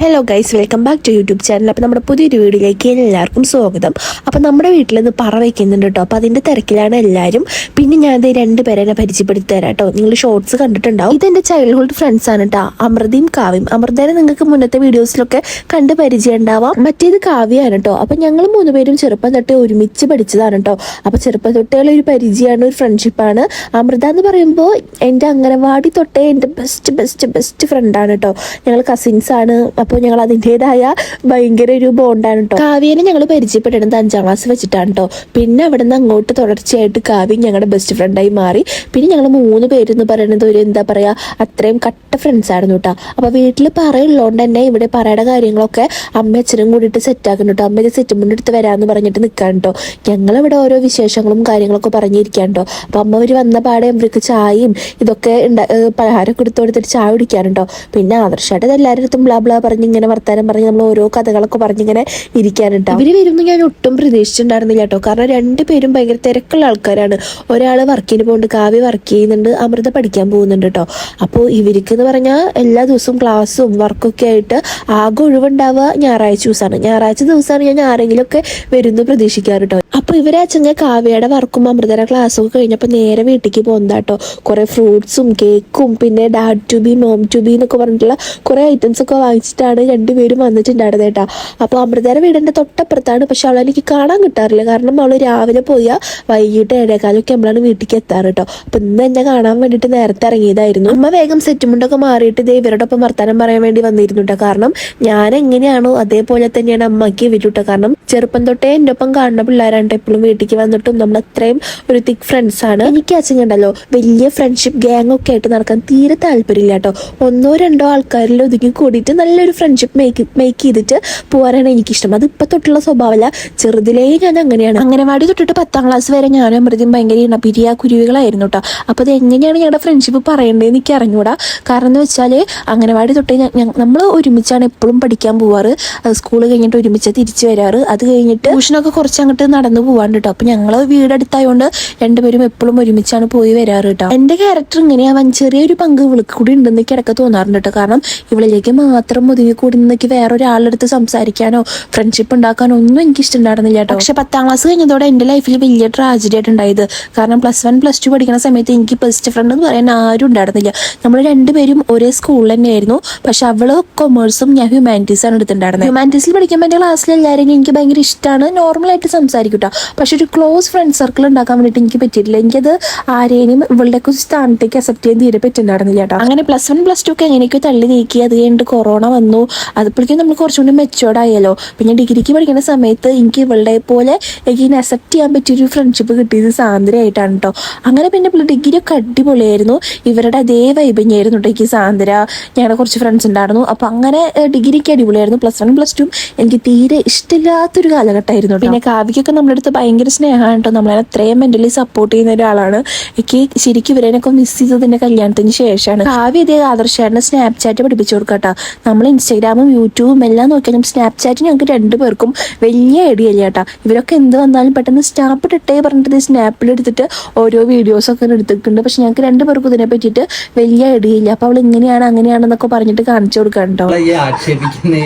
Hello guys welcome back to YouTube channel അപ്പോൾ നമ്മുടെ പുതിയൊരു വീഡിയോയിലേക്ക് എല്ലാവർക്കും സ്വാഗതം. അപ്പോൾ നമ്മുടെ വീട്ടിൽ നിന്ന് പറ വയ്ക്കുന്നുണ്ട് കേട്ടോ. അപ്പോൾ അതിന്റെ തിരക്കിലാണ് എല്ലാവരും പിന്നെ ഞാൻ ഇത് രണ്ട് പേരെ എന്നെ പരിചയപ്പെടുത്തി തരാം കേട്ടോ. നിങ്ങൾ ഷോർട്സ് കണ്ടിട്ടുണ്ടാവും. ഇതെന്റെ ചൈൽഡ്ഹുഡ് ഫ്രണ്ട്സ് ആണ് കേട്ടോ അമൃതയും കാവ്യം അമൃതേനെ നിങ്ങൾക്ക് മുന്നത്തെ വീഡിയോസിലൊക്കെ കണ്ട് പരിചയം ഉണ്ടാവാം മറ്റേത് കാവ്യമാണ് കേട്ടോ അപ്പോൾ ഞങ്ങൾ മൂന്ന് പേരും ചെറുപ്പം തൊട്ടേ ഒരുമിച്ച് പഠിച്ചതാണ് കേട്ടോ അപ്പോൾ ചെറുപ്പം തൊട്ടേ ഒരു പരിചയമാണ് ഒരു ഫ്രണ്ട്ഷിപ്പാണ് അമൃത എന്ന് പറയുമ്പോൾ എന്റെ അംഗനവാടി തൊട്ടേ എന്റെ ബെസ്റ്റ് ബെസ്റ്റ് ബെസ്റ്റ് ഫ്രണ്ടാണ് കേട്ടോ ഞങ്ങൾ കസിൻസ് ആണ്. അപ്പോൾ ഞങ്ങൾ അതിന്റെതായ ഭയങ്കര ഒരു ബോണ്ടാണ് കേട്ടോ കാവ്യനെ ഞങ്ങൾ പരിചയപ്പെടുന്നത് അഞ്ചാം ക്ലാസ് വെച്ചിട്ടാണ് കേട്ടോ പിന്നെ അവിടെ നിന്ന് അങ്ങോട്ട് തുടർച്ചയായിട്ട് കാവ്യ ഞങ്ങളുടെ ബെസ്റ്റ് ഫ്രണ്ടായി മാറി. പിന്നെ ഞങ്ങൾ മൂന്ന് പേരെന്ന് പറയുന്നത് ഒരു എന്താ പറയുക അത്രയും കട്ട ഫ്രണ്ട്സ് ആയിരുന്നു കേട്ടോ അപ്പോൾ വീട്ടിൽ പറയുള്ളതുകൊണ്ട് തന്നെ ഇവിടെ പറയുടെ കാര്യങ്ങളൊക്കെ അമ്മ അച്ഛനും കൂടിയിട്ട് സെറ്റാക്കുന്നു കേട്ടോ അമ്മ സെറ്റുമുണ്ട് എടുത്ത് വരാമെന്ന് പറഞ്ഞിട്ട് നിൽക്കാൻ കേട്ടോ ഞങ്ങളിവിടെ ഓരോ വിശേഷങ്ങളും കാര്യങ്ങളൊക്കെ പറഞ്ഞിരിക്കാൻ കേട്ടോ അപ്പോൾ അമ്മ അവർ വന്ന പാടെ അവർക്ക് ചായയും ഇതൊക്കെ ഉണ്ടാ പലഹാരം എടുത്ത് കൊടുത്തിട്ട് ചായ കുടിക്കാനുണ്ടോ പിന്നെ ആദർശമായിട്ട് എല്ലാവരുടെ അടുത്തും ബ്ലാ ബ്ലാ പറഞ്ഞ് ഇങ്ങനെ വർത്താനം പറഞ്ഞ് നമ്മൾ ഓരോ കഥകളൊക്കെ പറഞ്ഞിങ്ങനെ ഇരിക്കാനുണ്ടാവും. ഇവർ വരുമെന്ന് ഞാൻ ഒട്ടും പ്രതീക്ഷിച്ചിട്ടുണ്ടായിരുന്നില്ല കേട്ടോ. കാരണം രണ്ടുപേരും ഭയങ്കര തിരക്കുള്ള ആൾക്കാരാണ്. ഒരാൾ വർക്കിന് പോകുന്നുണ്ട് കാവ്യ വർക്ക് ചെയ്യുന്നുണ്ട് അമൃത പഠിക്കാൻ പോകുന്നുണ്ട് കേട്ടോ. അപ്പോൾ ഇവർക്ക് എന്ന് പറഞ്ഞാൽ എല്ലാ ദിവസവും ക്ലാസ്സും വർക്കൊക്കെ ആയിട്ട് ആകെ ഒഴിവുണ്ടാവുക ഞായറാഴ്ച ദിവസമാണ് ഞായറാഴ്ച ദിവസമാണ് ഞാൻ ആരെങ്കിലും ഒക്കെ വരുമെന്ന് പ്രതീക്ഷിക്കാറ് കേട്ടോ. അപ്പോൾ ഇവരെ അച്ഛന്റെ കാവ്യയുടെ വർക്കും അമൃതയുടെ ക്ലാസ്സും ഒക്കെ കഴിഞ്ഞപ്പോൾ നേരെ വീട്ടിലേക്ക് പോകുന്നതാട്ടോ കുറേ ഫ്രൂട്ട്സും കേക്കും പിന്നെ dad to be mom to be എന്നൊക്കെ പറഞ്ഞിട്ടുള്ള കുറേ ഐറ്റംസ് ഒക്കെ വാങ്ങിച്ചിട്ടാണ് രണ്ടുപേരും വന്നിട്ടുണ്ടായിരുന്നത് കേട്ടോ അപ്പോൾ അമൃതയുടെ വീടിന്റെ തൊട്ടപ്പുറത്താണ് പക്ഷെ അവളെ എനിക്ക് കാണാൻ കിട്ടാറില്ല. കാരണം അവൾ രാവിലെ പോയാൽ വൈകിട്ട് ഏഴേക്കാലൊക്കെ നമ്മളാണ് വീട്ടിലേക്ക് എത്താറ് കേട്ടോ അപ്പം ഇന്ന് എന്നെ കാണാൻ വേണ്ടിയിട്ട് നേരത്തെ ഇറങ്ങിയതായിരുന്നു. അമ്മ വേഗം സെറ്റുമുണ്ടൊക്കെ മാറിയിട്ട് ദേ ഇവരോടൊപ്പം വർത്താനം പറയാൻ വേണ്ടി വന്നിരുന്നു കേട്ടോ കാരണം ഞാൻ എങ്ങനെയാണോ അതേപോലെ തന്നെയാണ് അമ്മയ്ക്ക് ഇവരുട്ടോ കാരണം ചെറുപ്പം തൊട്ടേ എന്റെ ഒപ്പം കാണുന്ന പിള്ളേരാണ് എപ്പോഴും വീട്ടിലേക്ക് വന്നിട്ടും നമ്മൾ അത്രയും ഒരു തിക് ഫ്രണ്ട്സ് ആണ്. എനിക്ക് അച്ഛൻ ഉണ്ടല്ലോ വലിയ ഫ്രണ്ട്ഷിപ്പ് ഗ്യാങ് ഒക്കെ ആയിട്ട് നടക്കാൻ തീരെ താല്പര്യമില്ല കേട്ടോ. ഒന്നോ രണ്ടോ ആൾക്കാരിൽ ഒതുങ്ങി കൂടിയിട്ട് നല്ലൊരു ഫ്രണ്ട്ഷിപ്പ് മേക്ക് മേക്ക് ചെയ്തിട്ട് പോകാനാണ് എനിക്കിഷ്ടം. അത് ഇപ്പൊ തൊട്ടുള്ള സ്വഭാവമല്ല. ചെറുതിലേ ഞാൻ അങ്ങനെയാണ്. അംഗനവാടി തൊട്ടിട്ട് പത്താം ക്ലാസ് വരെ ഞാനും അമൃതയും ഭയങ്കര ഇണപിരിയ കുരുവികളായിരുന്നു കേട്ടോ. അപ്പോൾ അത് എങ്ങനെയാണ് ഞങ്ങളുടെ ഫ്രണ്ട്ഷിപ്പ് പറയേണ്ടതെന്ന് എനിക്ക് അറിഞ്ഞൂടാ. കാരണം എന്ന് വെച്ചാൽ അംഗനവാടി തൊട്ട് നമ്മൾ ഒരുമിച്ചാണ് എപ്പോഴും പഠിക്കാൻ പോവാറ്. സ്കൂൾ കഴിഞ്ഞിട്ട് ഒരുമിച്ച് തിരിച്ചു വരാറ്. അത് കഴിഞ്ഞിട്ട് ട്യൂഷനൊക്കെ കുറച്ച് അങ്ങോട്ട് നടന്നു പോവാണ്ട് കേട്ടോ അപ്പോൾ ഞങ്ങൾ വീടടുത്തായതുകൊണ്ട് രണ്ടുപേരും എപ്പോഴും ഒരുമിച്ചാണ് പോയി വരാറ് കേട്ടോ എന്റെ ക്യാരക്ടർ ഇങ്ങനെയാവാൻ ചെറിയൊരു പങ്ക് ഇവൾക്ക് കൂടി ഉണ്ടെന്ന് ഇടയ്ക്ക് തോന്നാറുണ്ട് കേട്ടോ കാരണം ഇവളിലേക്ക് മാത്രം ഒതുങ്ങി കൂടി നിന്നേക്ക് വേറെ ഒരാളെടുത്ത് സംസാരിക്കാനോ ഫ്രണ്ട്ഷിപ്പ് ഉണ്ടാക്കാനോ ഒന്നും എനിക്ക് ഇഷ്ടമുണ്ടായിരുന്നില്ല കേട്ടോ പക്ഷെ പത്താം ക്ലാസ് കഴിഞ്ഞതോടെ എന്റെ ലൈഫിൽ വലിയ ട്രാജഡി ആയിട്ടുണ്ടായത്. കാരണം പ്ലസ് വൺ പ്ലസ് ടു പഠിക്കുന്ന സമയത്ത് എനിക്ക് ബെസ്റ്റ് ഫ്രണ്ട് എന്ന് പറയാൻ ആരും ഉണ്ടായിരുന്നില്ല. നമ്മൾ രണ്ടുപേരും ഒരേ സ്കൂളിൽ തന്നെയായിരുന്നു. പക്ഷെ അവൾ കൊമേഴ്സും ഞാൻ ഹ്യൂമാനിറ്റീസ് ആണ് എടുത്തിട്ടുണ്ടായിരുന്നത്. ഹ്യൂമാനിറ്റീസിൽ പഠിക്കാൻ പറ്റിയ ക്ലാസ്സിൽ എല്ലാവരെയും എനിക്ക് ഭയങ്കര ഇഷ്ടമാണ് നോർമലായിട്ട് സംസാരിക്കും പക്ഷെ ഒരു ക്ലോസ് ഫ്രണ്ട് സർക്കിൾ ഉണ്ടാക്കാൻ വേണ്ടിയിട്ട് എനിക്ക് പറ്റിയിട്ടില്ല. എനിക്കത് ആരെയും ഇവളുടെ ഒക്കെ സ്ഥാനത്തേക്ക് അക്സെപ്റ്റ് ചെയ്യാൻ തീരെ പറ്റുന്നുണ്ടായിരുന്നില്ല കേട്ടോ. അങ്ങനെ പ്ലസ് വൺ പ്ലസ് ടു ഒക്കെ എങ്ങനെയൊക്കെ തള്ളി നീക്കി. അത് കഴിഞ്ഞിട്ട് കൊറോണ വന്നു. അതിപ്പോഴേക്കും നമ്മൾ കുറച്ചുകൂടി മെച്ചുവേർഡ് ആയല്ലോ. പിന്നെ ഡിഗ്രിക്ക് പഠിക്കുന്ന സമയത്ത് എനിക്ക് ഇവളുടെ പോലെ എനിക്ക് അക്സെപ്റ്റ് ചെയ്യാൻ പറ്റിയൊരു ഫ്രണ്ട്ഷിപ്പ് കിട്ടിയത് സാന്ദ്രയായിട്ടാണ് കേട്ടോ. അങ്ങനെ പിന്നെ ഡിഗ്രി ഒക്കെ അടിപൊളിയായിരുന്നു. ഇവരുടെ അതേ വൈബന്യായിരുന്നു കേട്ടോ എനിക്ക് സാന്ദ്ര. ഞങ്ങളുടെ കുറച്ച് ഫ്രണ്ട്സ് ഉണ്ടായിരുന്നു. അപ്പോൾ അങ്ങനെ ഡിഗ്രിക്ക് അടിപൊളിയായിരുന്നു. പ്ലസ് വൺ പ്ലസ് ടു എനിക്ക് തീരെ ഇഷ്ടമില്ലാത്തൊരു കാലഘട്ടമായിരുന്നു. പിന്നെ കാവ്യക്കൊക്കെ നമ്മുടെ അടുത്ത് ഭയങ്കര സ്നേഹമാണ് കേട്ടോ നമ്മളെ അത്രയും മെന്റലി സപ്പോർട്ട് ചെയ്യുന്ന ഒരാളാണ്. എനിക്ക് ശരിക്കും ഇവരെയൊക്കെ മിസ് ചെയ്തതിന്റെ കല്യാണത്തിന് ശേഷമാണ് കാവ്യ ഇതേ ആദർശാരനെ സ്നാപ്ചാറ്റ് പഠിപ്പിച്ചു കൊടുക്കട്ടോ നമ്മൾ ഇൻസ്റ്റാഗ്രാമും യൂട്യൂബും എല്ലാം നോക്കിയാലും സ്നാപ്ചാറ്റ് ഞങ്ങൾക്ക് രണ്ടുപേർക്കും വലിയ ഐഡിയ ഇല്ല കേട്ടോ ഇവരൊക്കെ എന്ത് വന്നാലും പെട്ടെന്ന് സ്നാപ്പ് ഇട്ടേ പറഞ്ഞിട്ട് സ്നാപ്പിൽ എടുത്തിട്ട് ഓരോ വീഡിയോസ് ഒക്കെ എടുത്തിട്ടുണ്ട്. പക്ഷെ ഞങ്ങൾക്ക് രണ്ടുപേർക്കും ഇതിനെ പറ്റിയിട്ട് വലിയ ഐഡിയ ഇല്ല അപ്പോൾ അവൾ ഇങ്ങനെയാണ് അങ്ങനെയാണെന്നൊക്കെ പറഞ്ഞിട്ട് കാണിച്ചു കൊടുക്കാം കേട്ടോ ആക്ഷേപിക്കുന്നേ.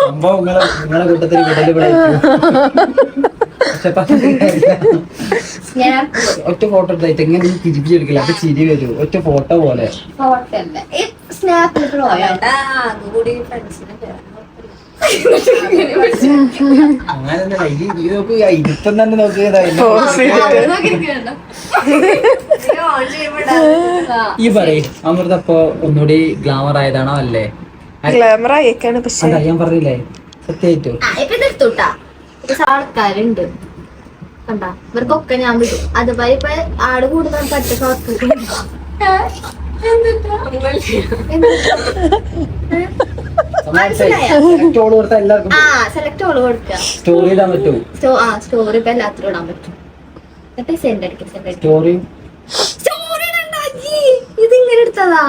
സംഭവം നിങ്ങളെ കൂട്ടത്തിൽ വിടൽ ഒറ്റ ഫോട്ടോ എടുത്തായിട്ട് എങ്ങനെ എടുക്കില്ല. അപ്പൊ ചിരി വരും. ഒറ്റ ഫോട്ടോ പോലെ ഈ പറയ നോക്ക് ഈ ഇരുത്തം തന്നെ നോക്കിയതാ ഈ പറയ് അമൃത അപ്പൊ ഒന്നുകൂടി ഗ്ലാമർ ആയതാണോ അല്ലേ? ഗ്ലാമർ ആയേക്കാണ് പക്ഷെ. ഞാൻ പറഞ്ഞില്ലേ? സത്യമായിട്ടും ആൾക്കാരുണ്ട്. കണ്ട? ഇവർക്കൊക്കെ ഞാൻ വിടും. അതുപോലെ ഇപ്പൊ ആട് കൂടുതൽ പറ്റൊക്കെ ആ സെലക്ട് ഓൾ കൊടുക്കുക. സ്റ്റോറി ഇടാൻ പറ്റും? ആ സ്റ്റോറി ഇപ്പൊ എല്ലാത്തിലും ഇടാൻ പറ്റും. എന്നിട്ട് സെൻഡ് അടിക്കും സെൻഡ് അടിക്കും. സ്റ്റോറി സ്റ്റോറി ഇടണ്ട, അയ്യേ. ഇത് ഇങ്ങനെ എടുത്തതാ.